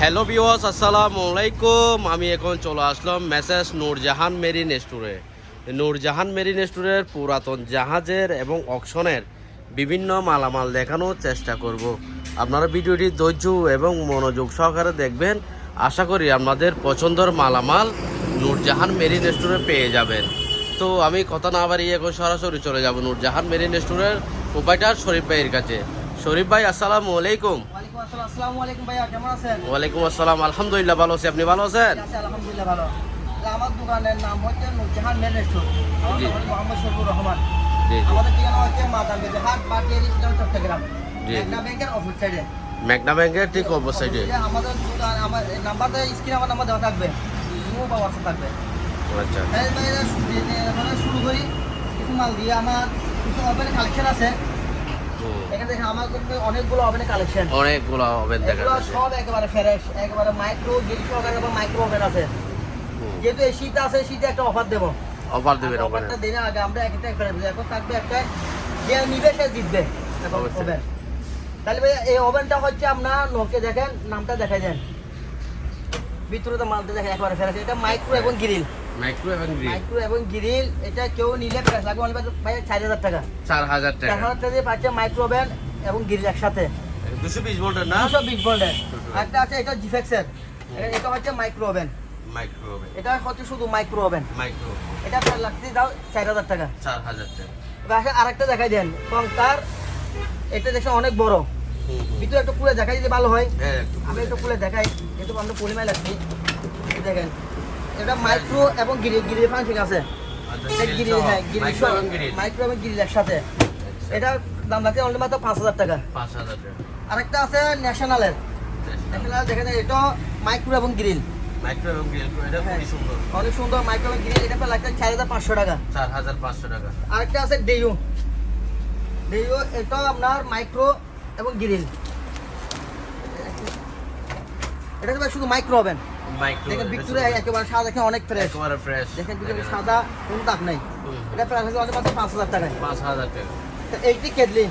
Hello বিওয়াস আসসালামু আলাইকুম আমি এখন চলে আসলাম মেসেজ নূরজাহান মেরিন স্টোরে নূরজাহান মেরিন স্টোরের পুরাতন জাহাজের এবং অকশনের বিভিন্ন মালামাল দেখানোর চেষ্টা করব। আপনারা ভিডিওটি ধৈর্য এবং মনোযোগ সহকারে দেখবেন। আশা করি আপনাদের পছন্দের মালামাল নূরজাহান মেরিন স্টোরে পেয়ে যাবেন। তো আমি কথা না বাড়িয়ে এখন সরাসরি চলে যাব নূরজাহান মেরিন স্টোরের প্রোপাইটার শরীফ ভাইয়ের কাছে। শরীফ ভাই, আসসালামু আলাইকুম। আসসালাম আলাইকুম ভাইয়া কেমন আছেন? ওয়ালাইকুম আসসালাম আলহামদুলিল্লাহ ভালো আছি। আপনি ভালো আছেন? আলহামদুলিল্লাহ ভালো। আমার দোকানের নাম হচ্ছে নুরজাহান স্টোর মোহাম্মদ রহমান। আমাদের ঠিকানা হচ্ছে হাট চট্টগ্রাম। জি। ব্যাংকের অফিস সাইডে। মেঘনা ব্যাংকের ঠিক অপর সাইডে। আমাদের দোকান আমার নাম্বারটা স্ক্রিনে আমার নাম্বার দেওয়া থাকবে। ইমো বা হোয়াটসঅ্যাপ থাকবে। আচ্ছা। তাই ভাইয়া শু- যে- যে- মানে শুরু করি। কিছু মাল দিয়ে আমার কিছু কালেকশন আছে। এখানে দেখেন আমার অনেকগুলো ওভেনের কালেকশন অনেকগুলো ওভেন দেখা যাচ্ছে। সব একেবারে ফ্রেশ একেবারে মাইক্রো গিল সহকারে এবং মাইক্রো ওভেন আছে। যেহেতু এই শীত আছে শীতে একটা অফার দেবো। অফার দেবেন অফারটা দিনের আগে আমরা একটা একটা এখন থাকবে একটা যে নিবে সে জিতবে। ওভেন তাহলে ভাই এই ওভেনটা হচ্ছে আপনার নোকে দেখেন নামটা দেখাই দেন। ভিতরে তো মালটা দেখেন একবারে ফেরাস এটা মাইক্রো এবং গ্রিল মাইক্রো এবং গ্রিল মাইক্রো এবং গ্রিল এটা কেউ নিলে প্রাইস লাগবে অনলি ভাই চার হাজার টাকা। চার হাজার চার টাকা হাজার টাকা দিয়ে পাচ্ছে মাইক্রো ওভেন এবং গ্রিল একসাথে। দুশো বিশ ভোল্টের না? দুশো বিশ ভোল্টের একটা আছে এটা জিফেক্সের এটা হচ্ছে মাইক্রো ওভেন মাইক্রো ওভেন এটা হচ্ছে শুধু মাইক্রো ওভেন মাইক্রো এটা আপনার লাগতে দাও চার হাজার টাকা। চার হাজার টাকা। বাসা আরেকটা দেখাই দেন। এবং তার এটা দেখছেন অনেক বড়। ভিতরে একটু খুলে দেখাই যদি ভালো হয়। হ্যাঁ, আমি একটু খুলে দেখাই। যেহেতু আমরা পরিমাণ লাগছি দেখেন। এটা মাইক্রো এবং গিরি গিরি ফাংশন আছে। আচ্ছা, এটা grill গিরি সহ। হ্যাঁ গ্রিল মাইক্রো এবং গিরিল। একসাথে। আচ্ছা, এটা দাম লাগছে অনলি মাত্র পাঁচ হাজার টাকা। পাঁচ হাজার টাকা। আরেকটা আছে ন্যাশনালের। ন্যাশনাল। দেখেন এটা মাইক্রো এবং গ্রিল। মাইক্রো এবং গ্রিল এটা হ্যাঁ। খুবই সুন্দর। অনেক সুন্দর মাইক্রো এবং গ্রিল এটা লাগছে চার হাজার পাঁচশো টাকা। চার হাজার পাঁচশো টাকা। আরেকটা আছে ডেইউ ডেইউ এটাও আপনার মাইক্রো এবং গ্রিল। এটা শুধু মাইক্রো হবেন মাইক্রো দেখেন ভিক্টোরিয়া একেবারে সাদা দেখেন অনেক ফ্রেশ একেবারে ফ্রেশ দেখেন ভিতরে সাদা কোনো দাগ নাই। এটা প্রাইস আছে অনেক মাত্র পাঁচ হাজার টাকায়। টাকা। তো এইটি কেটলি।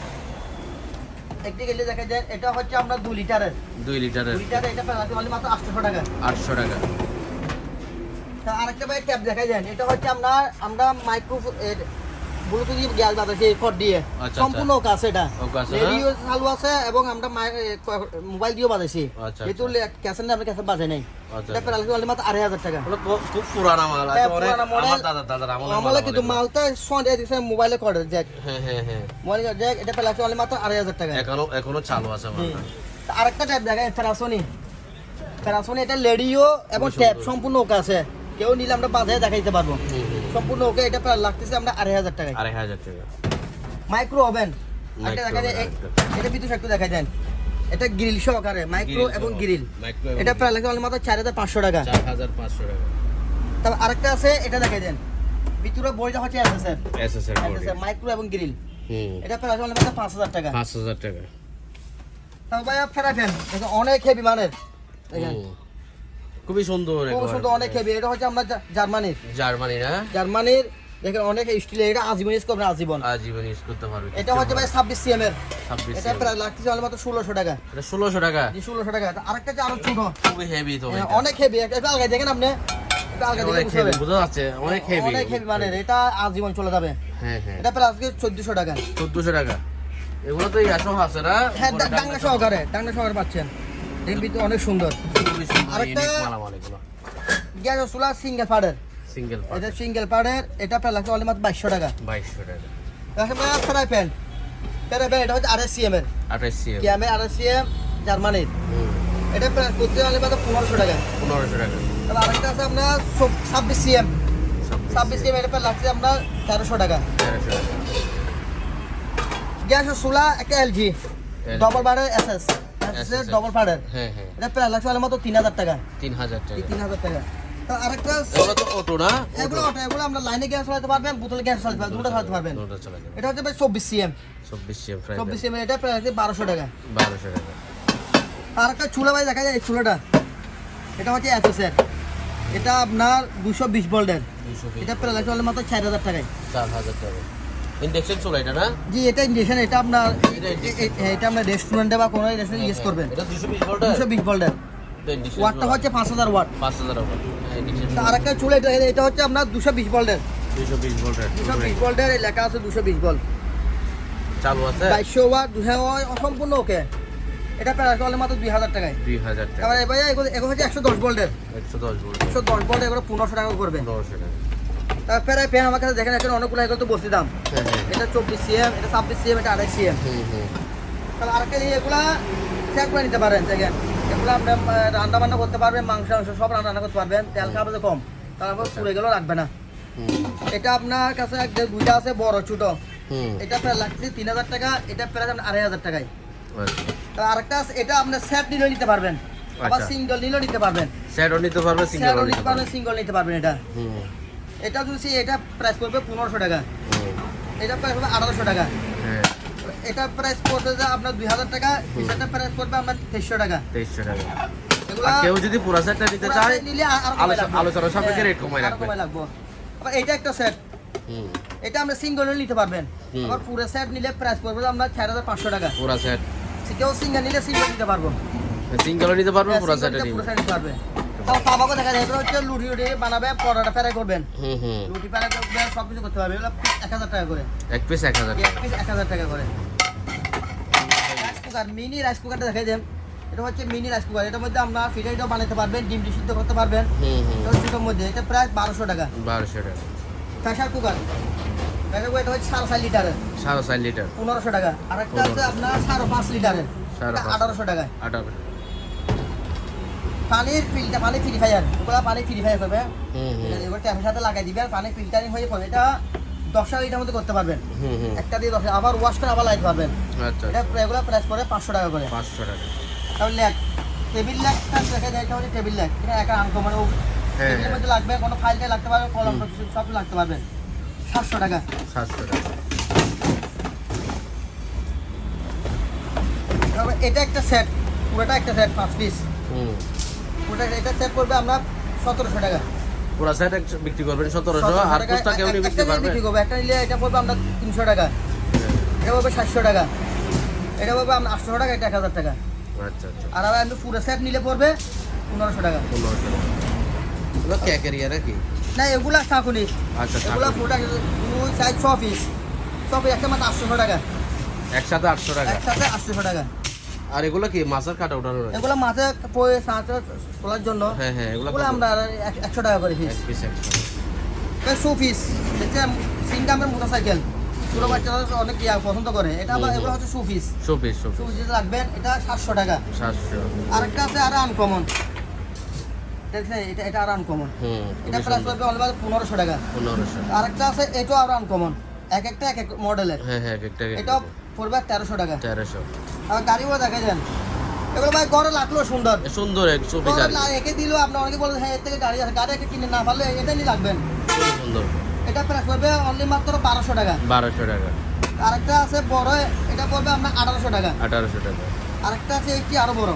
একটি কেটলি দেখা যায় এটা হচ্ছে আপনার দু লিটারের। দুই লিটারের। দু লিটারের এটা প্রাইস মাত্র আটশো টাকা। আটশো টাকা। তা আরেকটা ভাই ট্যাপ দেখাই দেন। এটা হচ্ছে আমরা মাইক্রো ব্লুটুথ গ্যাস বাতাসি কট দিয়ে। আচ্ছা, সম্পূর্ণ কাজ এটা? রেডিও চালু আছে এবং আমরা মোবাইল দিয়েও বাজাইছি। আচ্ছা, ক্যাসেট আমরা ক্যাসেট বাজাই নাই। আচ্ছা, এটা প্রাইস আছে মাত্র আড়াই হাজার টাকা। খুব- খুব পুরানা মাল। আছে হ্যাঁ, পুরানা আমলে কিন্তু মালটা দিচ্ছে মোবাইলে করে জ্যাক হ্যাঁ হ্যাঁ হ্যাঁ। মোবাইলে জ্যাক এটা মাত্র আড়াই হাজার টাকা। এখনও এখনও চালু আছে আরেকটা ট্যাপ এটা লেডিও এবং ট্যাপ সম্পূর্ণ ওকে আছে কেউ নিলে আমরা বাজারে দেখাইতে পারব। সম্পূর্ণ ওকে এটা প্রায় লাগতেছে আমরা আড়াই হাজার টাকায়। আড়াই হাজার টাকা। Micro oven. এটা দেখা যায় ভিতরে একটু দেখা যায় এটা গ্রিল সহকারে মাইক্রো এবং গ্রিল এটা প্রায় লাগে অনলি মাত্র চার হাজার পাঁচশো টাকা। চার হাজার পাঁচশো টাকা। তারপর আরেকটা আছে এটা দেখা দেন। ভিতরে বইটা হচ্ছে এসএসআর এসএসএর মাইক্রো এবং গ্রিল হুম। এটা প্রায় লাগে অনলি মাত্র পাঁচ হাজার টাকা। পাঁচ হাজার টাকা। তারপর ভাই ফেরাফেন দেখেন অনেক হেভি মানের। দেখেন। খুবই সুন্দর সুন্দর অনেক হেভি এটা হচ্ছে আমরা জার্মানির। জার্মানি না? জার্মানির দেখেন অনেক স্টিলের এটা আজীবন ইউজ করবেন আজীবন। আজীবন ইউজ করতে পারবে এটা হচ্ছে ভাই ছাব্বিশ সিএম এর। ছাব্বিশ এটা প্রায় লাগতেছে অনলি মাত্র ষোলোশো টাকা। এটা ষোলোশো টাকা? জি ষোলোশো টাকা। তা আরেকটা যে আরও ছোট। খুবই হেভি তো হ্যাঁ, এটা। অনেক হেভি এটা আলগা দেখেন আপনি। এটা বোঝা যাচ্ছে অনেক হেভি অনেক হেভি মানে এটা আজীবন চলে যাবে। হ্যাঁ হ্যাঁ। এটা প্রায় আজকে চোদ্দশো টাকা। চোদ্দশো টাকা। এগুলো তো ইয়াসো আছে না? হ্যাঁ ডাঙ্গা সহকারে ডাঙ্গা সহকারে পাচ্ছেন। দেখেন ভিতরে অনেক সুন্দর। আরেকটা- গ্যাস চুলা সিঙ্গেল পাড়ের সিঙ্গেল এটা সিঙ্গেল পাড়ের এটা প্রায় লাগছে অনলি মাত্র বাইশশো টাকা। বাইশশো টাকা। তারপরে ফ্রাই প্যান। ফ্রাই প্যান এটা হচ্ছে এস সিএম এর। আঠাশ সিএম আর সিএম জার্মানির। এটা প্রায় করতে অনলি মাত্র পনেরোশো টাকা। পনেরোশো টাকা। তাহলে আরেকটা আছে আপনার ছাব্বিশ সিএম ছাব্বিশ সিএম এটা লাগছে আপনার তেরোশো টাকা। তেরোশো টাকা। গ্যাস চুলা একটা এলজি ডবল পাড়ের এস ডবল পাড়ের হ্যাঁ হ্যাঁ। এটা প্রায় লাগছে অনলি মাত্র টাকা। টাকা। এই তিন হাজার টাকা। তো আরেকটা এগুলো তো অটো না? এগুলো অটো এগুলো আমরা লাইনে গ্যাস চালাতে পারবেন বোতলে গ্যাস চালাতে পারবেন দুটো চালাতে পারবেন। দুটো চলে যাবে এটা হচ্ছে ভাই চব্বিশ সিএম চব্বিশ সিএম ফ্রাই চব্বিশ সিএম এটা প্রায় লাগছে বারোশো টাকা। আর একটা চুলা ভাই দেখা যায় এই চুলাটা। এটা হচ্ছে এটা আপনার দুশো বিশ ভোল্টের দুশো এটা প্রায় লাগছে মাত্র চার হাজার টাকায়। চার হাজার টাকা। ইন্ডেকশন চলে এটা না? জি এটা ইন্ডেকশন এটা আপনার এটা আপনার রেস্টুরেন্টে বা কোনো রেস্টুরেন্টে ইউজ করবেন। এটা দুশো বিশ ভোল্টের দুশো বিশ ভোল্টের ওয়াটটা হচ্ছে পাঁচ হাজার ওয়াট। পাঁচ হাজার ওয়াট। এই নিচে তা আরেকটা চুল এটা এটা হচ্ছে আপনার দুশো বিশ ভোল্টের দুইশো বিশ ভোল্টের দুশো বিশ ভোল্টের লেখা আছে দুশো বিশ ভোল্ট চালু আছে? বাইশশো ওয়াট দুশো সম্পূর্ণ ওকে। এটা প্রায় করলে মাত্র দুই হাজার টাকায়। দুই হাজার টাকা। এবার এবার এগুলো হচ্ছে একশো দশ ভোল্টের একশো দশ ভোল্ট একশো দশ ভোল্ট এগুলো পনেরোশো টাকা করবে পনেরোশো টাকা। তারপরে ফ্যান আমার কাছে দেখেন এখানে অনেকগুলো এগুলো তো বসি দাম। হ্যাঁ হ্যাঁ এটা চব্বিশ সিএম এটা ছাব্বিশ সিএম এটা আড়াই সিএম। তাহলে আরেকটা এগুলা চেক করে নিতে পারেন দেখেন। এগুলো আপনি রান্না বান্না করতে পারবেন মাংস মাংস সব রান্না করতে পারবেন তেল খাওয়া তো কম। তারপর পুড়ে গেলেও রাখবে না। এটা আপনার কাছে এক দুইটা আছে বড় ছোট। এটা প্রায় লাগছে তিন হাজার টাকা এটা প্রায় আড়াই হাজার টাকায়। আচ্ছা। আরেকটা আছে এটা আপনার সেট নিলেও নিতে পারবেন। আবার আচ্ছা। সিঙ্গেল নিলেও নিতে পারবেন। স্যারও নিতে পারবে সিঙ্গেলও নিতে পারবেন সিঙ্গেল নিতে পারবেন এটা। এটা যদি এটা প্রাইস পড়বে পনেরোশো টাকা। এটা প্রাইস পড়বে আঠারোশো টাকা। হ্যাঁ। এটা প্রাইস পড়বে যে আপনার দুই হাজার টাকা এটা প্রাইস পড়বে আপনার তেইশশো টাকা। তেইশশো টাকা। কেউ যদি পুরা সেটটা নিতে চায় আলোচনা- সাপেক্ষে হ্যাঁ, কমায় রাখবে। আবার এটা একটা সেট এটা আমরা সিঙ্গেল নিতে পারবেন। আবার পুরো সেট নিলে প্রাইস পড়বে আপনার চার হাজার পাঁচশো টাকা। পুরা সেট কেউ সিঙ্গেল নিলে সিঙ্গেল নিতে পারব। সিঙ্গেলও নিতে পারবে হ্যাঁ, পুরা সেটে নিতে পারবে। তাও তাবাকও দেখা যায়। এগুলো হচ্ছে লুটি লুটি বানাবে পরোটা ফ্রাই করবেন। হুম হুম। লুটি ফ্রাই করবে সব কিছু করতে পারবে এগুলো এক হাজার টাকা করে। এক পিস এক হাজার এক পিস এক হাজার টাকা করে। রাইস কুকার মিনি রাইস কুকারটা দেখাই দেন। এটা হচ্ছে মিনি রাইস কুকার এটার মধ্যে আমরা ফিটাইটাও বানাতে পারবেন ডিম সিদ্ধ করতে পারবেন। হুম হুম। ছোটোর মধ্যে এটা প্রায় বারোশো টাকা। বারোশো টাকা। প্রেশার কুকার প্রেশার কুকার এটা হচ্ছে সাড়ে চার লিটারের। সাড়ে চার লিটার। পনেরোশো টাকা। আর একটা আছে আপনার সাড়ে পাঁচ লিটারের। আঠারোশো টাকায়। আঠারো পানির ফিল্টার পানি ফিরিফায়ার ওগুলা পানি ফিরিফায়ার করবে। হুম হুম। এবার ট্যাপের সাথে লাগাই দিবেন পানি ফিল্টারিং হয়ে পড়বে এটা দশ লিটার মধ্যে করতে পারবেন। একটা দিয়ে দশ আবার ওয়াশ করে আবার লাইট পারবেন আচ্ছা এটা এগুলো প্রাইস করে পাঁচশো টাকা করে। পাঁচশো টাকা। তাহলে ল্যাগ টেবিল ল্যাগটা দেখা যায় এটা হচ্ছে টেবিল ল্যাগ এটা একা আনকো মানে হ্যাঁ, টেবিলের হ্যাঁ। মধ্যে লাগবে কোনো ফাইলটা লাগতে পারবে কলম কিছু সব লাগতে পারবে। সাতশো টাকা। সাতশো টাকা। এটা একটা সেট পুরোটা একটা সেট পাঁচ পিস হুম। পুরোটা এটা সেট করবে আমরা সতেরোশো টাকা। পুরা সেট বিক্রি করবেন সতেরোশো আর। পুস্তা কেউ বিক্রি বিক্রি করব একটা নিলে এটা পড়বে আমরা তিনশো টাকা। এটা পড়বে সাতশো টাকা। এটা পড়বে আমরা আটশো টাকা এটা এক হাজার টাকা। আচ্ছা আচ্ছা। আর আবার আমি পুরো সেট নিলে পড়বে পনেরোশো টাকা। পনেরোশো টাকা। কেকের ইয়ে নাকি? না এগুলা চাকুনি। আচ্ছা এগুলা। পুরোটা দুই সাইজ ছ পিস ছ পিস একটা মাত্র আটশোশো টাকা। একসাথে আটশো টাকা। একসাথে আটশোশো টাকা। আর এগুলো কি মাছের কাটা ওঠানো এগুলো মাছে পয়ে সাঁচে তোলার জন্য। হ্যাঁ হ্যাঁ এগুলো আমরা একশো টাকা করে পিস পিস একশো পিস দেখছেন সিঙ্গামের মোটর সাইকেল ছোটো বাচ্চারা অনেক ইয়া পছন্দ করে। এটা আবার। এগুলো হচ্ছে show piece show piece show piece piece এটা সাতশো টাকা। সাতশো। আরেকটা আছে আরও আনকমন দেখছেন এটা এটা আরও আনকমন এটা প্রাইস পড়বে অনলি পনেরোশো টাকা। পনেরোশো। আরেকটা আছে এটাও আরও আনকমন এক একটা এক এক মডেলের হ্যাঁ হ্যাঁ এক একটা এটা পড়বে তেরোশো টাকা। তেরোশো। আর দেখা যান। এগুলো ভাই ঘরে লাগল সুন্দর। সুন্দর কি। অনেকে বলেন হ্যাঁ এর থেকে গাড়ি আছে গাড়ি একে কিনে না পারলে এটা নিয়ে লাগবেন। সুন্দর। এটা প্রাইস পড়বে অনলি মাত্র বারোশো টাকা। বারোশো টাকা। আরেকটা আছে বড় এটা পড়বে আপনার আঠারোশো টাকা। আঠারোশো টাকা। আরেকটা আছে একটি আরও বড়।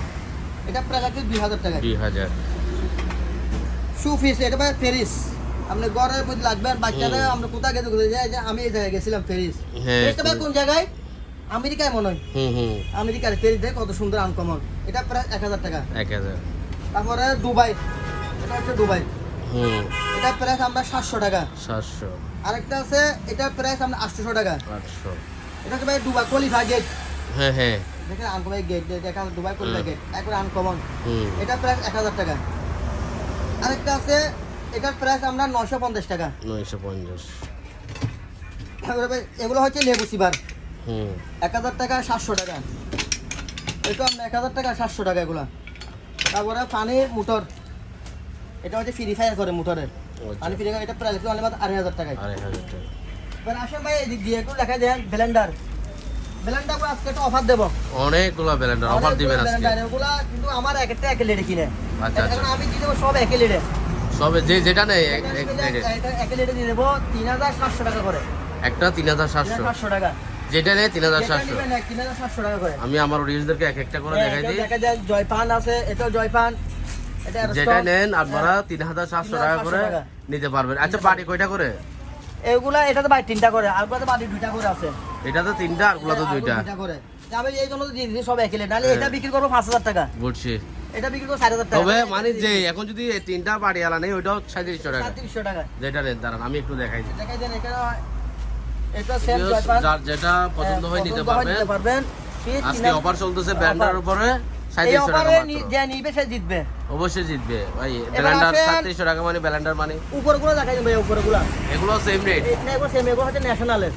এটা প্রায় লাগছে দুই হাজার টাকা দুই হাজার। শু ফিস এটা ভাই প্যারিস আপনি মধ্যে লাগবেন বাচ্চারা আমরা কোথায় গেছে আমি এই জায়গায় গেছিলাম প্যারিস হ্যাঁ, প্যারিসটা ভাই কোন জায়গায়? আমেরিকায় মনে হয়। হুম হুম। আমেরিকার প্যারিস দেখে কত সুন্দর আনকমন এটা প্রায় এক হাজার টাকা। এক হাজার। তারপরে দুবাই। এটা হচ্ছে দুবাই। হুম। এটা প্রাইস আমরা সাতশো টাকা। সাতশো। আরেকটা আছে এটা প্রাইস আমরা আটশোশো টাকা। আটশো। এটা হচ্ছে ভাই দুবাই কোয়ালিফাই গেট হ্যাঁ হ্যাঁ। দেখেন আনকমন গেট দেখা দুবাই কোয়ালিফাই গেট একবার আনকমন হুম। এটা প্রাইস এক হাজার টাকা। আরেকটা আছে এটার প্রাইস আমরা নশো পঞ্চাশ টাকা। নয়শো পঞ্চাশ। এগুলো হচ্ছে লেবু সিবার। এক হাজার টাকা সাতশো টাকা। এটা আমরা এক হাজার টাকা সাতশো টাকা এগুলো। তারপরে পানির মোটর। এটা হচ্ছে ফ্রি ফায়ার করে মোটরের পানি ফ্রি এটা প্রাইস অনেক আড়াই হাজার টাকায়। আড়াই হাজার টাকা। এবার আসেন ভাই এদিক দিয়ে একটু লেখা দেন ব্লেন্ডার ব্লেন্ডার আজকে একটা অফার দেবো। অনেকগুলো অফার দিবেন আজকে। এগুলা কিন্তু আমার এক একটা এক কিনে। আচ্ছা, আচ্ছা। আমি দিয়ে দেবো সব এক সবে যে যেটা নেই এক- এক লিটার দিয়ে দেবো টাকা করে। একটা তিন হাজার সাতশো। সাতশো টাকা। যেটা নেই তিন হাজার সাতশো। টাকা করে। আমি আমার অডিয়েন্সদেরকে এক একটা করে হ্যাঁ, দেখাই দিই। জয়পান আছে এটাও জয়পান। এটা যেটা নেন আপনারা তিন হাজার সাতশো টাকা করে নিতে পারবেন। আচ্ছা বাড়ি কয়টা করে? এগুলা এটাতে বাড়ি তিনটা করে আর গুলাতে বাড়ি দুইটা করে আছে। এটা তো তিনটা আরগুলো তো দুইটা। দুইটা করে। আমি এই জন্য তো দিয়ে সব একই নাহলে হ্যাঁ। এটা বিক্রি করব পাঁচ হাজার টাকা। বুঝছি এটা বিক্রি করব সাড়ে হাজার টাকা। তবে মানে যে এখন যদি তিনটা বাড়ি আলা নেই ওইটাও সাঁত্রিশশো টাকা। সাঁত্রিশশো টাকা। যেটা রেট দাঁড়ান আমি একটু দেখাই দেখাই দেন এটা সেম যার যেটা পছন্দ হয় নিতে পারবেন। আজকে অফার চলতেছে ব্র্যান্ডের উপরে এই সাঁত্রিশশো টাকা অফারে মাত্র। যে নিবে সে জিতবে। অবশ্যই জিতবে। ভাই এবার ব্লেন্ডার টাকা মানে ব্লেন্ডার মানে উপরগুলো দেখাই দেন ভাই উপরগুলো। এগুলো সেম রেট এগুলো সেম এগুলো হচ্ছে ন্যাশনালের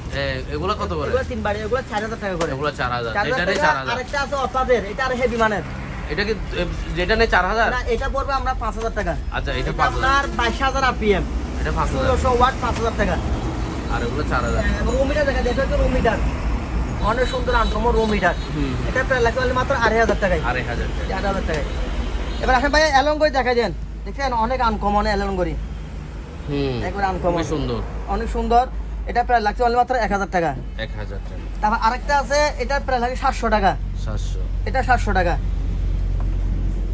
এগুলো কত করে? এগুলো তিন বাড়ি এগুলো চার হাজার টাকা করে। এগুলো চার হাজার। এটারই চার হাজার। আরেকটা আছে অফারের এটা আর হেভি মানের। এটা কি যেটা নেই চার হাজার? না এটা পড়বে আমরা পাঁচ হাজার টাকা। আচ্ছা এটা পাঁচ হাজার। বাইশ হাজার আরপিএম এটা পাঁচ হাজার। ওয়াট পাঁচ হাজার টাকা। আর এগুলো চার হাজার। এবং রুমিটার দেখা এটা হচ্ছে রুমিটার অনেক সুন্দর আনকম রুমিটার হুম। এটা প্রায় হলে মাত্র আড়াই হাজার টাকায়। আড়াই হাজার টাকা আড়াই হাজার টাকায়। এবার আসেন ভাই অ্যালঙ্গরি দেখা দেন দেখছেন অনেক আনকমন অ্যালঙ্গরি একবার আনকমন সুন্দর। অনেক সুন্দর। এটা প্রায় লাগছে অনলি মাত্র এক হাজার টাকা। এক হাজার টাকা। তারপর আরেকটা আছে এটা প্রায় লাগে সাতশো টাকা। সাতশো। এটা সাতশো টাকা।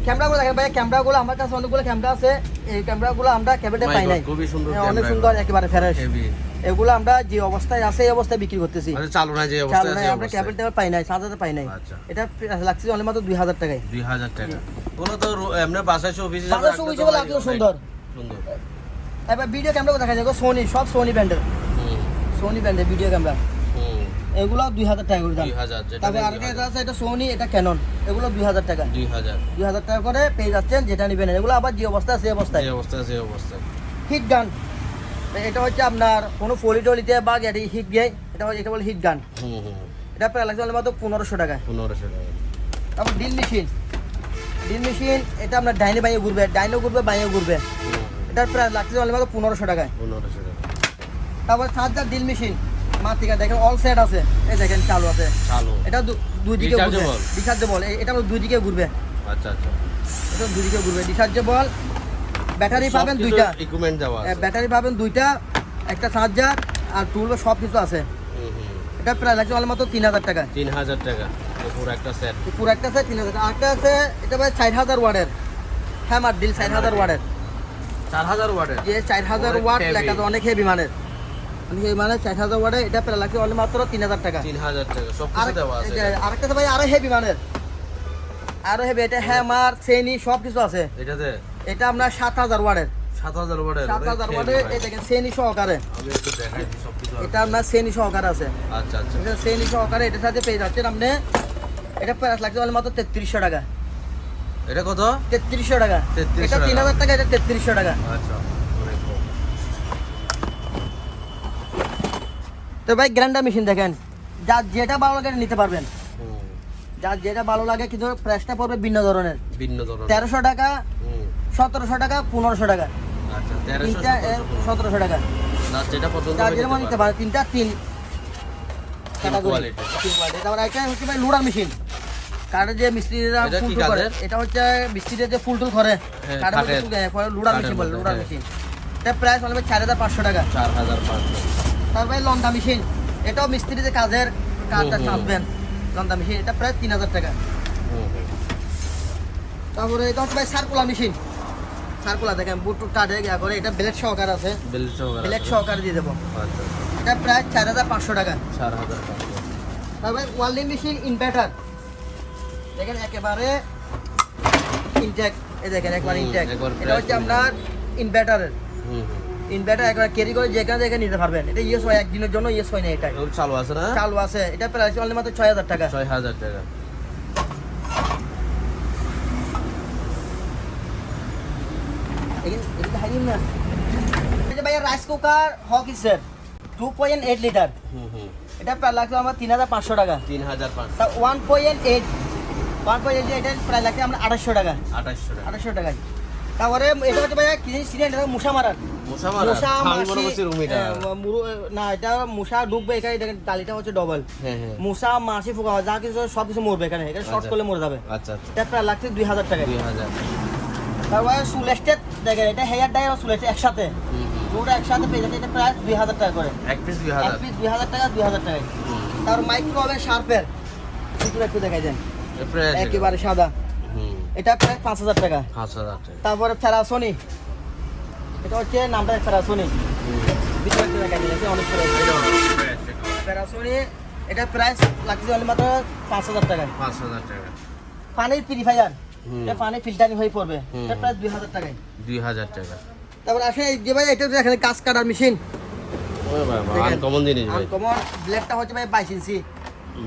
ক্যামেরাগুলো দেখেন ভাই ক্যামেরাগুলো আমার কাছে অনেকগুলো ক্যামেরা আছে। এই ক্যামেরাগুলো আমরা ক্যাবেটে পাই নাই। খুবই সুন্দর অনেক সুন্দর একেবারে ফ্রেশ এগুলো আমরা যে অবস্থায় আছে এই অবস্থায় বিক্রি করতেছি। চালু না যে চালু অবস্থা নাই আছে আমরা ক্যাবেল টেবিল পাই নাই হাজার পাই নাই। আচ্ছা। এটা লাগছে অনলি মাত্র দুই হাজার টাকায়। দুই হাজার টাকা। ওগুলো তো এমনি বাসায় অফিসে বাসায় show হিসেবে লাগলেও সুন্দর। সুন্দর। এবার ভিডিও ক্যামেরা দেখা যায় সোনি সব সোনি ব্র্যান্ডের সোনি ব্র্যান্ডের ভিডিও ক্যামেরা এগুলো দুই হাজার টাকা করে দাম। তবে দুই এটা আছে এটা সোনি এটা ক্যানন এগুলো দুই হাজার টাকা। দুই হাজার। দুই হাজার টাকা করে পেয়ে যাচ্ছেন যেটা নিবেন এগুলো আবার যে অবস্থা সেই অবস্থায়। অবস্থা আছে এই অবস্থা হিট গান এটা হচ্ছে আপনার কোনো ফলি টলিতে বা গাড়ি হিট দিয়ে এটা হচ্ছে- এটা বলে হিট গান এটা প্রায় লাগছে মাত্র পনেরোশো টাকা পনেরোশো টাকা। তারপর ড্রিল মেশিন ড্রিল মেশিন এটা আপনার ডাইনে বাইয়ে ঘুরবে। ডাইনেও ঘুরবে বাইয়েও ঘুরবে। এটার প্রায় লাগছে মাত্র পনেরোশো টাকায়। পনেরোশো টাকা। তারপর চার্জার ড্রিল মেশিন মাতিকা দেখেন অল সেট আছে। এই দেখেন চালু আছে। চালু। এটা দুই দিকে ঘুরবে? রিচার্জেবল এটা দুই দিকে ঘুরবে। আচ্ছা আচ্ছা। এটা দুই দিকে ঘুরবে। রিচার্জেবল ব্যাটারি পাবেন দুইটা। ইকুইপমেন্ট দেওয়া আছে। ব্যাটারি পাবেন দুইটা একটা চার্জার আর টুল সব কিছু আছে। এটা প্রায় লাগছে মাত্র তিন হাজার টাকা। তিন হাজার টাকা। পুরো একটা সেট পুরো একটা আছে তিন হাজার আরেকটা আছে এটা ভাই চার হাজার ওয়ার্ডের হ্যামার ডিল চার হাজার ওয়ার্ডের চার হাজার ওয়াটের? যে চার হাজার ওয়াট। লেখা অনেক হেভি মানের। মানের চার হাজার ওয়ার্ডের এটা লাগছে অল মাত্র তিন হাজার টাকা। তিন হাজার টাকা সব কিছু দেওয়া আছে আরেকটা ভাই আরও হেভি মানের। আরও হেভি এটা হ্যামার শ্রেণি সব কিছু আছে। এটাতে? এটা আপনার সাত হাজার ওয়ার্ডের। সাত হাজার ওয়াটের সাত হাজার ওয়ার্ডের এই দেখেন শ্রেণি সহকারে। এটা আপনার শ্রেণি সহকারে আছে। আচ্ছা আচ্ছা। এটা শ্রেণি সহকারে এটার সাথে পেয়ে যাচ্ছেন আপনি এটা প্রাইস লাগছে অনলি মাত্র তেত্রিশশো টাকা। এটা কত? তেত্রিশশো টাকা। এটা তিন হাজার টাকা এটা তেত্রিশশো টাকা। আচ্ছা। তো ভাই গ্রাইন্ডার মেশিন দেখেন। যার যেটা ভালো লাগে নিতে পারবেন। যার যেটা ভালো লাগে কিন্তু প্রাইসটা পড়বে ভিন্ন ধরনের। ভিন্ন ধরনের। তেরোশো টাকা সতেরোশো টাকা পনেরোশো টাকা। আচ্ছা তিনটা সতেরোশো। টাকা। যার যেটা পছন্দ হবে যেটা নিতে নিতে পারে। পারে তিনটা তিন। তারপর একটা হচ্ছে ভাই লোডার মেশিন। কাঠের যে মিস্ত্রিরা এটা ফুল করে এটা হচ্ছে মিস্ত্রিরা যে ফুল টুল করে। হ্যাঁ, কাঠের লোডার মেশিন বলে মধ্যে, লোডার হ্যাঁ। মেশিন। এটা প্রাইস হলো চার হাজার পাঁচশো টাকা। চার হাজার পাঁচশো। তারপরে লন্ডা মেশিন। এটাও মিস্ত্রি যে কাজের কাজটা। চাপবেন। লন্ডা মেশিন এটা প্রায় তিন হাজার টাকা। তারপরে এটা হচ্ছে ভাই সার্কুলার মেশিন। সার্কুলার দেখেন বুট কাটে ইয়া করে এটা ব্লেড সহকার আছে। ব্লেড। সহকার দিয়ে দেবো। আচ্ছা এটা প্রায় চার হাজার পাঁচশো টাকা। চার হাজার পাঁচশো। তারপরে ওয়ার্ল্ডিং মেশিন ইনভার্টার। দেখেন একেবারে ইনটেক। এই দেখেন একবার ইনটেক। এটা হচ্ছে আপনার ইনভার্টারের হুম। ইনভার্টার একবার ক্যারি করে যেখানে যেখানে নিতে পারবেন। এটা ইয়েস হয় একদিনের জন্য ইয়েস হয় না এগুলো চালু আছে না? চালু আছে। এটা প্রাইস অনলি মাত্র ছয় হাজার টাকা। ছয় হাজার টাকা। ভাইয়া রাইস কুকার হক ইসের টু পয়েন্ট এইট লিটার হুম হুম। এটা প্রায় লাগছে আমার তিন হাজার পাঁচশো টাকা। তিন হাজার পাঁচশো। One point eight one point eight এটা প্রায় লাগছে আমরা আঠাশশো টাকা। আঠাশশো টাকা। আঠাশশো টাকায়। তারপরে এটা হচ্ছে ভাইয়া কি এটা মশা মারার। মশা মারা মশা মাছি, করছি রুম এটা আহ, মুরু- না এটা মশা ডুববে এখানে দেখেন ডালিটা হচ্ছে ডবল হ্যাঁ হ্যাঁ। মশা মাছি ফোকা যা কিছু সব কিছু মরবে এখানে এখানে শর্ট আচ্ছা। করলে মরে যাবে। আচ্ছা আচ্ছা। এটা লাগছে দুই হাজার টাকা দুই হাজার। তারপরে সুলেস্টেড দেখেন এটা হেয়ার ডাই আর সুলেস্টেড একসাথে। দুটো একসাথে পেয়ে যাচ্ছে এটা প্রায় দুই হাজার টাকা করে। এক পিস দুই এক হাজার পিস দুই হাজার টাকা দুই হাজার হুম। তারপর মাইক্রোওয়েভ শার্পের একটু দেখাই দেন। একেবারে সাদা। এটা প্রায় পাঁচ হাজার টাকা। পাঁচ হাজার টাকা। তারপরে ফেরাসনি এটা হচ্ছে নামটা দিন এটা অনেক প্রাইস লাগছে অনলি মাত্র পাঁচ হাজার টাকা। পাঁচ হাজার টাকা। পানির পিরিফায়ার হুম। এটা পানি ফিল্টারিং হয়ে পড়বে। এটা প্রায় দুই হাজার টাকায় দুই হাজার টাকা। তারপর আসে যে ভাই এটা এখানে কাজ কাটার মেশিন আনকমন জিনিস আনকমন ব্লেডটা হচ্ছে ভাই বাইশ ইঞ্চি।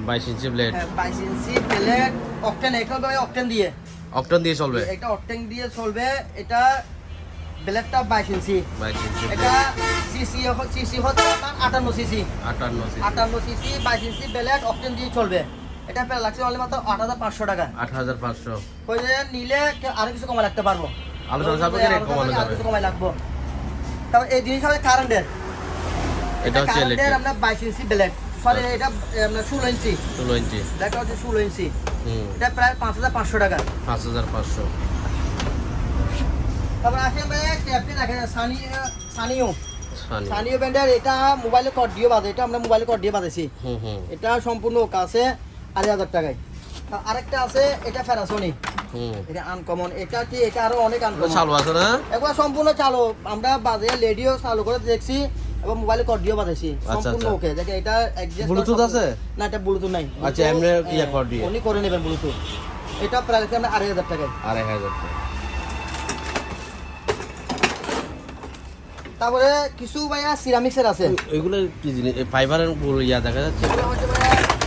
বাইশ ইঞ্চি ব্লেড হ্যাঁ, বাইশ ইঞ্চি ব্লেড অকটেন এটা ভাই অকটেন দিয়ে। অপটন দিয়ে চলবে? এটা অকটেন দিয়ে চলবে এটা ব্লেডটা বাইশ ইঞ্চি। বাইশ ইঞ্চি এটা সিসি সিসি হচ্ছে আপনার আটান্ন সিসি আটান্ন আটান্ন সিসি বাইশ ইঞ্চি ব্লেড অকটেন দিয়ে চলবে। এটা প্রায় লাগছে অনলি মাত্র আট হাজার পাঁচশো টাকা। আট হাজার পাঁচশো। ওই যে নিলে আরও কিছু কমা লাগতে পারব। আলোচনা সাপেক্ষে রেট কমানো আরও যাবে। কিছু কমাই লাগবো। তারপর এই জিনিস হবে কারেন্টের এটা হচ্ছে কারেন্টের ইলেকট্রিক আপনার বাইশ ইঞ্চি ব্লেড। সরি এটা এ, ষোলো ইঞ্চি। ষোলো ইঞ্চি। ব্লেডটা হচ্ছে ষোলো ইঞ্চি। এটা প্রায় পাঁচ হাজার পাঁচশো টাকা। পাঁচ হাজার পাঁচশো। তারপর আসেন ভাই ট্যাপটি দেখেন সানি সানিও। সানিও ব্যান্ডের এটা মোবাইলে কট দিয়ে বাজে এটা আমরা মোবাইলে দিয়ে বাজেছি এটা সম্পূর্ণ ওকা আছে আড়াই হাজার টাকায়। আর আরেকটা আছে এটা ফেরাসনি এটা আনকমন এটা কি এটা আরও অনেক আনকমন চালু আছে না? একবার সম্পূর্ণ চালু। আমরা বাজে লেডিও চালু করে দেখছি। এবং মোবাইলে দিয়ে বাজাইছি সম্পূর্ণ আচ্ছা। ওকে দেখে এটা Bluetooth করা আছে? না এটা ব্লুটুথ নাই। আচ্ছা, এমনি ইয়ে কর দিয়ে। উনি করে নেবেন ব্লুটুথ এটা প্রায় লাগছে আমরা আড়াই হাজার টাকায়। আড়াই হাজার টাকা। তারপরে কিছু ভাইয়া সিরামিক্সের আছে। এগুলো কি জিনিস? ফাইবারের ইয়া দেখা যাচ্ছে?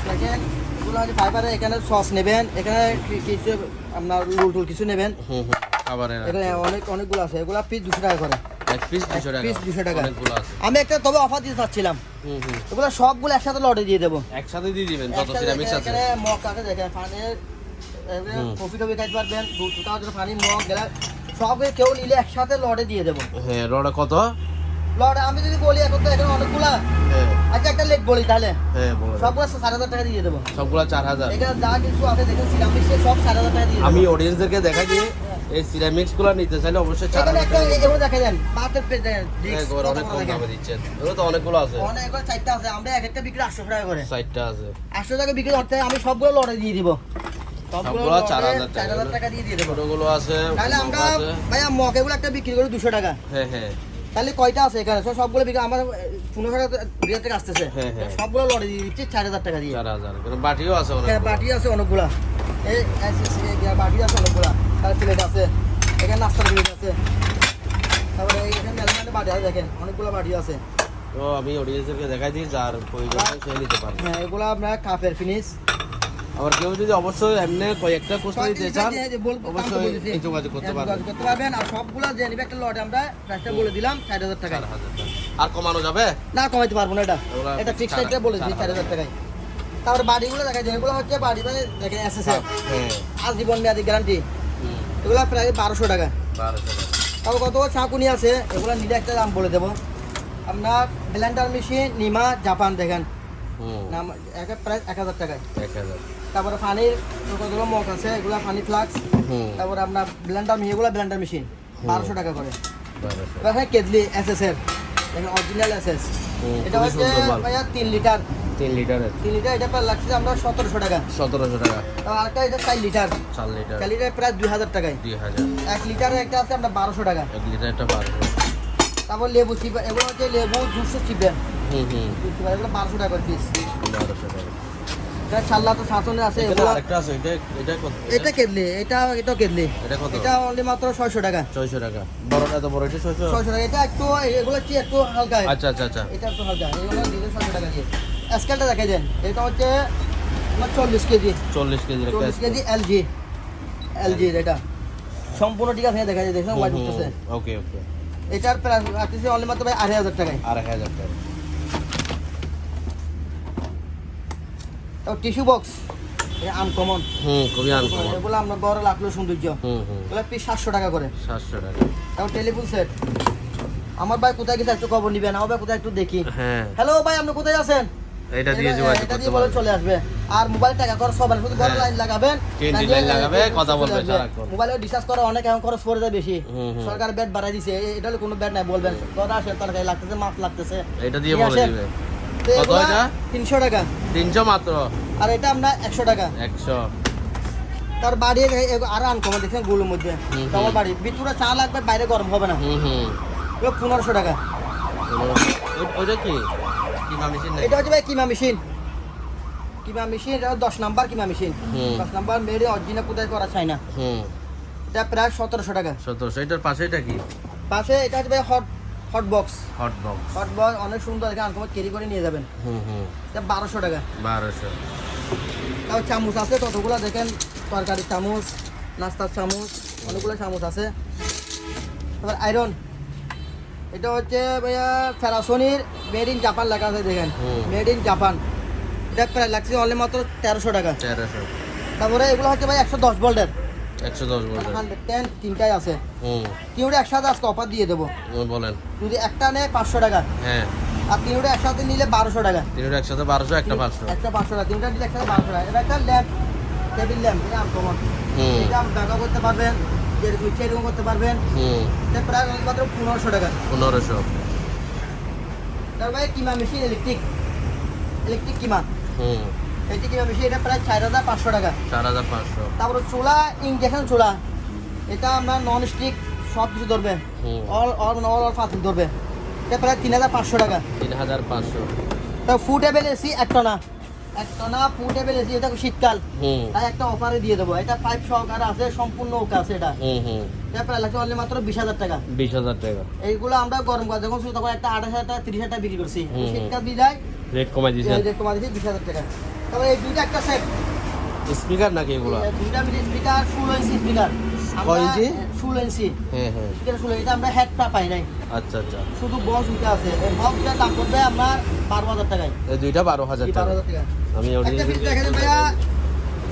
দেখেন, এগুলো হচ্ছে ফাইবারে এখানে সস নেবেন এখানে কিছু আপনার লুল টুল কিছু নেবেন। হুম হুম খাবারের এখানে অনেক অনেকগুলো আছে। এগুলো পিস দুশো টাকা করে। এক পিস দুশো টাকা। piece 200 টাকা। অনেকগুলো আছে। আমি একটা তবে অফার দিতে চাচ্ছিলাম হুম হুম। এগুলো সবগুলো একসাথে লটে দিয়ে দেবো। একসাথে দিয়ে দিবেন যত সিরামিক্স আছে। এখানে মগ আছে দেখেন পানির কফি টফি খাইতে পারবেন দুধ টাকা পানি মগ গেলা সব কেউ নিলে একসাথে লটে দিয়ে দেবো। হ্যাঁ রডা কত? লটে আমি যদি বলি এখন তো এখানে অনেকগুলা। হ্যাঁ। আচ্ছা একটা লেট বলি তাহলে। হ্যাঁ সবগুলো সাত হাজার টাকা দিয়ে দেবো। সবগুলো চার হাজার। এখানে যা কিছু আছে দেখেন সিরামিক্সে সব সাত হাজার টাকা দিয়ে আমি অডিয়েন্সদেরকে দেখাই এই নিতে চাইলে অবশ্যই চার হাজার দেখা। ডিস্ক, অনেক কম দামে দিচ্ছেন এগুলো তো অনেকগুলো আছে। অনেক চারটা আছে। আমরা এক একটা বিক্রি আটশো টাকা করে। সাইডটা আছে। আটশো টাকা বিক্রি করতে আমি সবগুলো লড়ে দিয়ে দিব। সবগুলো সবগুলো লটে 4,000 টাকা। চার হাজার টাকা দিয়ে দিয়ে দেবো। ছোটগুলো আছে তাহলে আমরা। ভাইয়া একটা বিক্রি করি দুশো টাকা। হ্যাঁ হ্যাঁ। তাহলে কয়টা আছে এখানে? সব সবগুলো বিক্রি আমার পনেরো টাকা বিয়ের থেকে আসতেছে। হ্যাঁ, হ্যাঁ। সবগুলো লড়ে দিয়ে দিচ্ছি চার হাজার টাকা দিয়ে। চার হাজার বাটিও আছে হ্যাঁ বাটি আছে অনেকগুলা। এই বাটি আছে অনেকগুলা তার প্লেট আছে এখানে নাস্তার প্লেট আছে তারপরে এখানে মেলমেন্টে বাটি আছে দেখেন। অনেকগুলো বাটি আছে। তো আমি অডিয়েন্সদেরকে দেখাই দিই যার প্রয়োজন সে নিতে পারে। হ্যাঁ এগুলো আপনার কাপের ফিনিশ আবার কেউ যদি অবশ্যই এমনি কয়েকটা কোর্স দিতে চান অবশ্যই যোগাযোগ করতে পারবেন। করতে পারবেন। আর সবগুলো যে নিবে একটা লটে আমরা প্রাইসটা বলে দিলাম চার হাজার টাকায়। চার হাজার টাকা। আর কমানো যাবে? না কমাইতে পারব না এটা। এটা ফিক্স চার- বলে দিই চার হাজার টাকায়। তারপর বাড়িগুলো দেখা যায়। এগুলো হচ্ছে বাড়ি মানে দেখেন এসএসএফ হ্যাঁ আজীবন মেয়াদি গ্যারান্টি এগুলো প্রায় বারোশো টাকা। তারপর কত চাকুনি আছে এগুলো নিলে একটা দাম বলে দেবো। আপনার ব্লেন্ডার মেশিন নিমা জাপান দেখেন। নাম এক প্রায় এক হাজার টাকায়। তারপরে পানির কতগুলো মগ আছে এগুলো পানি ফ্লাক্স তারপরে আপনার ব্লেন্ডার মেশিন এগুলো ব্লেন্ডার মেশিন বারোশো টাকা করে। এবার হয় এস এস এর অরিজিনাল এস এস এটা হচ্ছে ভাইয়া তিন লিটার। তিন লিটারের তিন লিটার এটা প্রায় লাগছে আমরা সতেরোশো টাকা। সতেরোশো টাকা। আর আরেকটা এটা চার লিটার। চার লিটার। চার লিটার প্রায় দুই হাজার টাকায়। দুই হাজার। এক লিটারে একটা আছে আমরা বারোশো টাকা। এক লিটারটা বারোশো। তারপর লেবু চিপা এগুলো হচ্ছে লেবু জুসও চিপেন হুম হুম। এগুলো বারোশো টাকা পিস বারোশো টাকা। এটা ছাল্লা তো শাসনে আছে আরেকটা এটা এটা কত? এটা কেদলি এটা এটাও কেদলি এটা কত? এটা অনলি মাত্র ছয়শো টাকা। ছয়শো টাকা। বড়টা বড় এটা ছয়শো? ছয়শো টাকা। এটা একটু এগুলো কি একটু হালকা। আচ্ছা আচ্ছা আচ্ছা। এটা একটু হালকা। এগুলো দিলে ছয়শো টাকা দিয়ে। স্কেলটা দেখাই দেন। এটা হচ্ছে তোমার চল্লিশ কেজি। চল্লিশ কেজি চল্লিশ কেজি এলজি এলজি এটা সম্পূর্ণ ঠিক আছে দেখা যায় দেখুন উঠতেছে। ওকে ওকে এটার প্রাইস আসতেছে অনলি মাত্র ভাই আড়াই হাজার টাকায়। এক হাজার টাকা টিস্যু বক্স আনকমন হুম খুবই আনকমন এগুলো আপনার বড় লাগল সৌন্দর্য। হুম হুম। এগুলো পিস সাতশো টাকা করে। সাতশো টাকা। তারপর টেলিফোন সেট আমার ভাই কোথায় গেছে একটু খবর নিবেন আমার ভাই কোথায় একটু দেখি। হ্যাঁ। হ্যালো ভাই আপনি কোথায় আছেন? এটা দিয়ে যোগাযোগ করতে পারবেন চলে আসবে। আর মোবাইল টাকা খরচ হবে শুধু বড়। লাইন লাগাবেন লাইন লাগাবে, কথা বলবে মোবাইলে রিচার্জ করে অনেক এখন খরচ পড়ে যায় বেশি। হুম, হুম। সরকার বেড বাড়াই দিছে এটা হলে কোনো বেড নাই বলবেন। কথা আসে তরকারি লাগতেছে মাছ লাগতেছে। এটা দিয়ে বলে দিবে। কত এটা? তিনশো টাকা। তিনশো মাত্র। আর এটা আমরা একশো টাকা। একশো। তার বাড়ি আরও আনকমন দেখছেনগুলোর মধ্যে। বাড়ি। ভিতরে চা লাগবে বাইরে গরম হবে না। পনেরোশো টাকা। ওইটা কি? কিমা মেশিন এটা হচ্ছে ভাই কিমা মেশিন। কিমা মেশিন এটা দশ নাম্বার কিমা মেশিন। হুম। দশ নাম্বার মেরে অরিজিনাল কোথায় করা চাই না। এটা প্রায় সতেরোশো টাকা। সতেরোশো। এটার পাশে এটা কি? পাশে এটা হচ্ছে ভাই hot hot box hot box hot box অনেক সুন্দর এখানে আনকমত ক্যারি করে নিয়ে যাবেন। হুম হুম। এটা বারোশো টাকা। বারোশো। তাও চামচ আছে কতগুলো দেখেন। তরকারির চামচ নাস্তার চামচ অনেকগুলো চামচ আছে। তারপর আয়রন এটা হচ্ছে ভাইয়া ফেরাসনির মেড ইন জাপান লেখা আছে দেখেন। Made in Japan. এটা প্রায় লাগছে অনলি মাত্র তেরোশো টাকা। তেরোশো। তারপরে এগুলো হচ্ছে ভাই একশো দশ ভোল্টের একশো দশ বলতে হান্ড্রেড টেন তিনটাই আছে। তিনটে একসাথে আজকে অফার দিয়ে দেবো। বলেন। যদি একটা নেয় পাঁচশো টাকা। হ্যাঁ। আর তিনটে একসাথে নিলে বারোশো টাকা। তিনটা একসাথে বারোশো একটা পাঁচশো। একটা পাঁচশো টাকা। তিনটা নিলে একসাথে বারোশো টাকা। এটা একটা ল্যাম্প টেবিল ল্যাম্প এটা আনকমন এটা আপনি ব্যবহার করতে পারবেন। যেরকম ইচ্ছে এরকম করতে পারবেন। প্রায় মাত্র পনেরোশো টাকা। পনেরোশো। তারপরে keema machine electric electric keema. হুম। এটি কিমা মেশিন এটা প্রায় চার হাজার পাঁচশো টাকা। চার হাজার পাঁচশো। তারপরে চুলা ইঞ্জেকশন চুলা। এটা আপনার নন স্টিক সব কিছু ধরবে অল অল অল অল পাতিল ধরবে। এটা প্রায় তিন হাজার পাঁচশো টাকা। তিন হাজার পাঁচশো। তো ফুড এবেল এসি এক টনা। এক টনা ফুড এবেল এসি এটা শীতকাল। তাই একটা অফারে দিয়ে দেবো। এটা পাইপ সহকারে আছে সম্পূর্ণ ওকে আছে এটা। প্রায় লাগছে অনলি মাত্র বিশ হাজার টাকা। বিশ হাজার টাকা। এইগুলো আমরা গরম কাল যখন তখন একটা আঠাশ হাজার টাকা তিরিশ হাজার টাকা বিক্রি করছি। শীতকাল বিদায়। রেট কমাই দিয়েছেন? তোমার দিচ্ছি বিশ হাজার টাকা। তারপরে এই দুইটা একটা সেট স্পিকার নাকি এগুলো? দুইটা মিলি স্পিকার ষোলো ইঞ্চি স্পিকার কয় ইঞ্চি? ষোলো ইঞ্চি। হ্যাঁ হ্যাঁ। ষোলো এটা আমরা হেডটা পাই নাই। আচ্ছা আচ্ছা। শুধু বক্স উঠে আছে। এই দাম পড়বে আপনার বারো হাজার টাকায়। এই দুইটা বারো হাজার টাকা বারো হাজার টাকা আমি দেখা যায়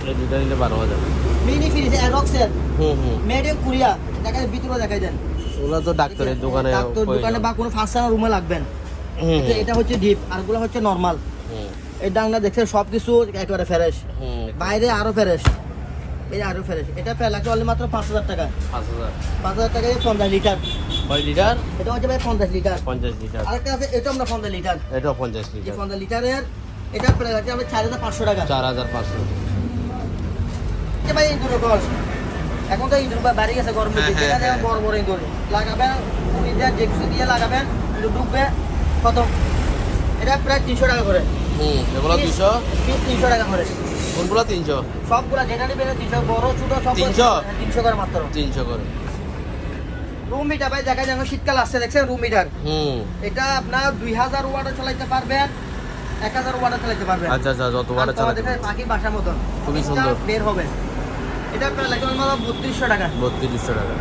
এই দুইটা নিলে বারো হাজার। মিনি ফ্রিজ অ্যারক্সের হুম হুম। মেড ইন কোরিয়া দেখা যায় ভিতরে দেখাই দেন। ওগুলো তো ডাক্তারের দোকানে ডাক্তার দোকানে বা কোনো ফার্স্ট রুমে লাগবেন। এটা- হচ্ছে ডিপ আরগুলো হচ্ছে নর্মাল এই ডাংনা দেখছে সব কিছু একেবারে ফ্রেশ বাইরে আরও ফ্রেশ এই আরও ফ্রেশ এটা লাগছে অনলি মাত্র পাঁচ হাজার টাকা পাঁচ হাজার। পাঁচ হাজার টাকা পঞ্চাশ লিটার। কয় লিটার? এটা হচ্ছে ভাই পঞ্চাশ লিটার। পঞ্চাশ লিটার। আরেকটা আছে এটা আমরা পঞ্চাশ লিটার। পঞ্চাশ লিটার। পঞ্চাশ লিটারের এটা প্রায় লাগছে আমরা চার হাজার পাঁচশো টাকা। চার হাজার পাঁচশো। ভাই ইন্দুর কল এখন তো ইন্দুর বাড়ি গেছে গরম হ্যাঁ, দিচ্ছে হ্যাঁ, হ্যাঁ। বড় বড় ইন্দুর লাগাবেন উনি দিয়ে দিয়ে লাগাবেন ইন্দুর কত? এটা প্রায় তিনশো টাকা করে। হুম এগুলো দুইশো তিনশো টাকা করে। কোনগুলো? তিনশো। সবগুলা যেটা নেবেন তিনশো। বড় ছোট সব তিনশো? তিনশো করে মাত্র। তিনশো করে। রুম মিটার ভাই দেখা যায় শীতকাল আসছে দেখছেন রুম মিটার হুম। এটা আপনার দুই হাজার ওয়াটও চালাইতে পারবেন এক হাজার ওয়াটও চালাইতে পারবেন। আচ্ছা আচ্ছা যত তোমার চালাতে পাখি বাসার মতন। খুবই সুন্দর। বের হবে। এটা প্রায় লাগবে আমার বত্রিশশো টাকা। বত্রিশশো টাকা।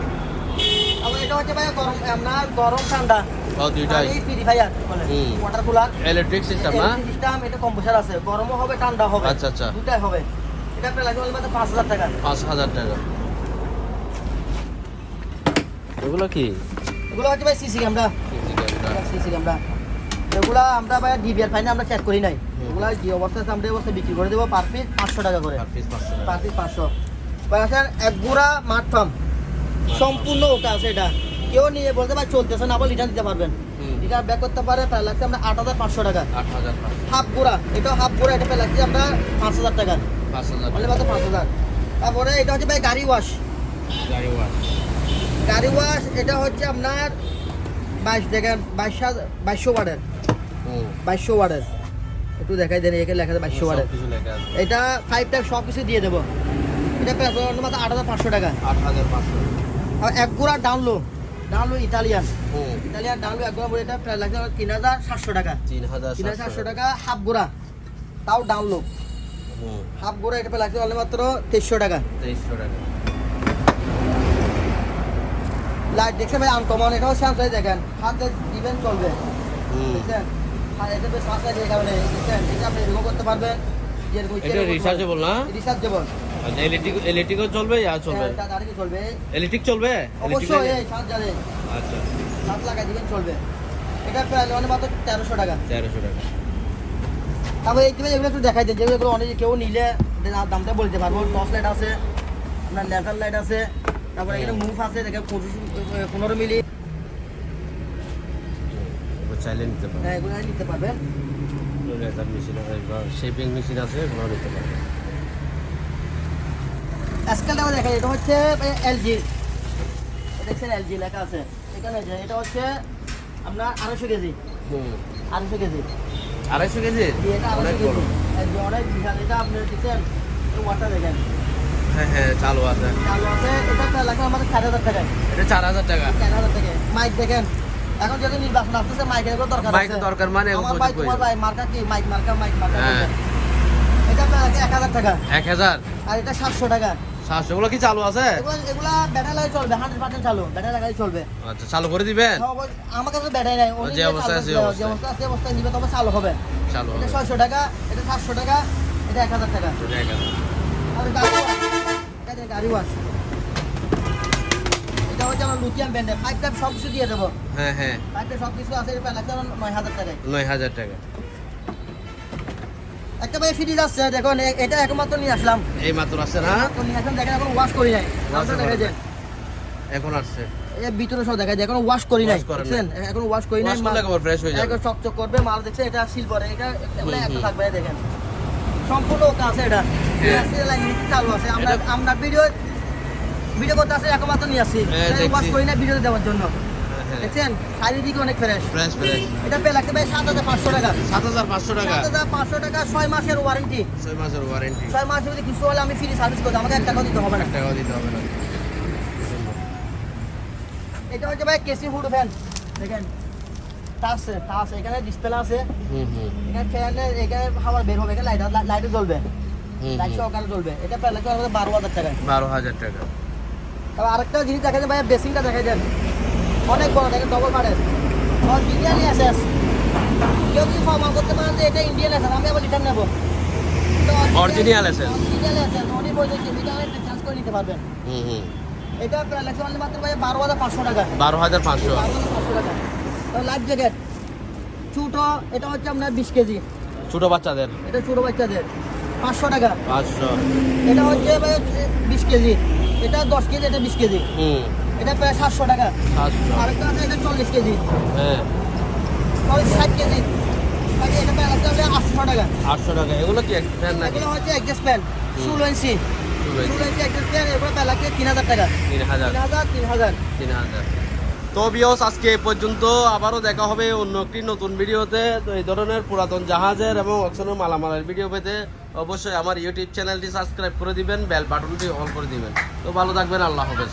আবার এটা হচ্ছে ভাই গরম আপনার গরম ঠান্ডা। ও দুইটাই। পিউরিফায়ার বলে ওয়াটার কুলার ইলেকট্রিক সিস্টেম না সিস্টেম এটা কম্প্রেসার আছে। গরমও হবে ঠান্ডা হবে। আচ্ছা, আচ্ছা। দুটাই হবে। এটা প্রায় লাগবে মাত্র পাঁচ হাজার টাকা। পাঁচ হাজার টাকা। এগুলো কি? এগুলো হচ্ছে ভাই CC camera. CC camera. CC camera. এগুলা আমরা ভাই ডিবিআর ফাইনে আমরা চেক করি নাই। এগুলা যে অবস্থা আমরা এই অবস্থায় বিক্রি করে দেবো পার পিস পাঁচশো টাকা করে। পার পিস পাঁচশো পাচ্ছেন এক গুড়া মাঠ ফার্ম সম্পূর্ণ ওটা আছে এটা। কেউ নিয়ে বলতে পারে চলতেছে না আবার রিটার্ন দিতে পারবেন। রিটার্ন ব্যাক করতে পারে প্রায় লাগছে আমরা আট হাজার পাঁচশো টাকা। আট হাজার পাঁচশো। হাফ গুড়া এটা হাফ গুড়া এটা প্রায় লাগছে আমরা পাঁচ হাজার টাকা। পাঁচ হাজার মাত্র পাঁচ হাজার। তারপরে এটা হচ্ছে ভাই গাড়ি ওয়াশ গাড়ি ওয়াশ গাড়ি ওয়াশ এটা হচ্ছে আপনার বাইশ দেখেন বাইশ হাজার বাইশশো ওয়ার্ডের বাইশশো ওয়ার্ডের একটু দেখাই দেন এখানে লেখা আছে বাইশশো ওয়ার্ডের এটা ফাইভ টাইপ সব কিছু দিয়ে দেবো। এটা প্রায় মাত্র আট হাজার পাঁচশো টাকা। আট হাজার পাঁচশো। আর এক গুড়া ডাউনলো ডাউনলো ইটালিয়ান হুম ইটালিয়ান ডাউনলো এক গুড়া বলে এটা প্রায় লাগছে তিন হাজার সাতশো টাকা। তিন হাজার তিন হাজার সাতশো টাকা। হাফ গুড়া। তাও ডাউনলো হুম হাফ গুড়া এটা লাগছে অনলি মাত্র তেইশশো টাকা। তেইশশো টাকা। লাইট দেখছে ভাই আনকমন এটাও স্যামসাই দেখেন। হাতে দিবেন চলবে। হুম। দেখছেন? আর এটা বেশ টাকা মানে দেখছেন? এটা আপনি এরকম করতে পারবেন। যেরকম এটা রিচার্জেবল না? রিচার্জেবল আচ্ছা ইলেকট্রিক ইলেকট্রিকও চলবে আর চলবে? চলবে। ইলেকট্রিক চলবে? অবশ্যই এই সাত জানে আচ্ছা। সাত লাগাই দিবেন চলবে। এটা প্রায় মানে মাত্র তেরোশো টাকা। তেরোশো টাকা। তারপর এই তুমি এগুলো একটু দেখাই দেন যেগুলো অনেক কেউ নিলে দামটা বলতে পারব। টর্চ লাইট আছে আপনার লেজার লাইট আছে তারপরে এখানে মুভ আছে দেখে পনেরো- মিলি। চাইলে নিতে পারবে হ্যাঁ, এগুলো নিতে পারবেন। শেপিং মেশিন আছে এগুলো নিতে পারবে স্কেলটাও দেখেন এটা হচ্ছে এলজি। দেখছেন এলজি লেখা আছে। এখানে যে এটা হচ্ছে আপনার আড়াইশো কেজি। আড়াইশো কেজি। আড়াইশো কেজি? এটা আড়াইশো কেজি। অনেক বিশাল এটা আপনি দেখছেন? ওয়াটার দেখেন। হ্যাঁ হ্যাঁ চালু আছে। চালু আছে এটা প্রায় আমাদের চার হাজার টাকায়। এটা চার হাজার টাকা। চার হাজার টাকা মাইক দেখেন। এখন যেহেতু নির্বাচন আসতেছে মাইকের দরকার দরকার মানে আমার প্রচুর তোমার ভাই মার্কা কি? মাইক মার্কা মাইক মার্কা হ্যাঁ। এটা লাগবে এক হাজার টাকা। এক হাজার? আর এটা সাতশো টাকা। সাতশো গুলো কি চালু আছে? এগুলা এগুলা ব্যাটারি লাগাই চলবে হান্ড্রেড পার্সেন্ট চালু ব্যাটারি লাগাই চলবে। আচ্ছা চালু করে দিবেন? আমার কাছে ব্যাটারি নাই যে যে আছে, যে অবস্থা আছে সেই নিবে তবে চালু হবে। চালু এটা হবে। ছয়শো টাকা এটা সাতশো টাকা এটা এক হাজার টাকা। এটা এক হাজার। আর গাড়ি ওয়াশ এটা দিয়ে গাড়ি ওয়াশ। এটা হচ্ছে আমার লুকিয়াম ব্যান্ডে পাইপ টাইপ সব কিছু দিয়ে দেবো। হ্যাঁ হ্যাঁ। পাইপ সব কিছু আছে এটা লাগছে আমার নয় হাজার টাকায়। নয় হাজার টাকা। একটা ভাই ফ্রিজ আসছে দেখুন এটা একমাত্র নিয়ে আসলাম। এই মাত্র আসছে না? নিয়ে আসলাম দেখেন এখন ওয়াশ করি নাই। এখন আসছে। এর ভিতরে সব দেখা এখন ওয়াশ করি নাই দেখছেন এখন ওয়াশ করি নাই Wash একবার fresh হয়ে যাবে। চকচক করবে মাল দেখছে এটা সিল করে এটা একটা থাকবে দেখেন। সম্পূর্ণ ওকা আছে এটা। হ্যাঁ। চালু আছে। আমরা আমরা ভিডিও ভিডিও করতে আসি একমাত্র নিয়ে আসি হ্যাঁ, ওয়াশ করি না ভিডিও দেওয়ার জন্য। হ্যাঁ দেখছেন? চারিদিকে অনেক ফ্রেশ ফ্রেশ ফ্রেশ এটা পেয়ে লাগতে ভাই সাত হাজার টাকা। সাত হাজার পাঁচশো টাকা। সাত হাজার পাঁচশো টাকা ছয় মাসের ওয়ারেন্টি ছয় মাসের ওয়ারেন্টি ছয় মাসে যদি কিছু হলে আমি ফ্রি সার্ভিস করতে আমাকে এক টাকাও দিতে হবে না। টাকা দিতে হবে না। এটা হচ্ছে ভাই কেসি ফুড ফ্যান দেখেন? টাচ টাচ এখানে ডিসপ্লে আছে। হুম হুম। এখানে ফ্যানে এখানে হাওয়া বের হবে। এখানে লাইট জ্বলবে। লাইট সহকারে জ্বলবে। এটা বারো বারো টাকা। তবে আরেকটা জিনিস দেখা যায় ভাই বেসিংটা দেখা যায় অনেক বড় দেখেন ডবল মারের ইন্ডিয়ান এসএস কেউ যদি ফর্মাল করতে পারেন যে এটা ইন্ডিয়ান এসএস আমি আবার রিটার্ন নেব। Original SS অরিজিনাল এসএস উনি বলছেন যে এটা চেঞ্জ করে নিতে পারবেন। হুম হুম। এটা প্রায় লাগছে অনলি মাত্র ভাই বারো হাজার পাঁচশো টাকা। বারো হাজার পাঁচশো। টাকা। লাইফ জ্যাকেট ছোটো এটা হচ্ছে আপনার বিশ কেজি। ছোট বাচ্চাদের। এটা ছোটো বাচ্চাদের। পাঁচশো টাকা। পাঁচশো। এটা হচ্ছে বিশ কেজি। এটা দশ কেজি এটা বিশ কেজি। হুম। এটা প্রায় সাতশো টাকা। আরেকটা আছে এটা চল্লিশ কেজি। হ্যাঁ। ষাট কেজি। এটা প্রায় লাগছে আপনার আটশো টাকা। আটশো টাকা। এগুলো কি এক ফ্যান এগুলো হচ্ছে অ্যাডজাস্ট প্যান্ট ষোলো ইঞ্চি। ষোলো ইঞ্চি। অ্যাডজাস্ট প্যান্ট এগুলো প্রায় লাগছে তিন হাজার টাকা। তিন হাজার। তিন হাজার তিন হাজার। তিন হাজার। তো বিয়স আজকে এ পর্যন্ত আবারও দেখা হবে অন্য একটি নতুন ভিডিওতে। তো এই ধরনের পুরাতন জাহাজের এবং অকশনের মালামালের ভিডিও পেতে অবশ্যই আমার ইউটিউব চ্যানেলটি সাবস্ক্রাইব করে দিবেন বেল বাটনটি অন করে দিবেন। তো ভালো থাকবেন আল্লাহ হাফেজ।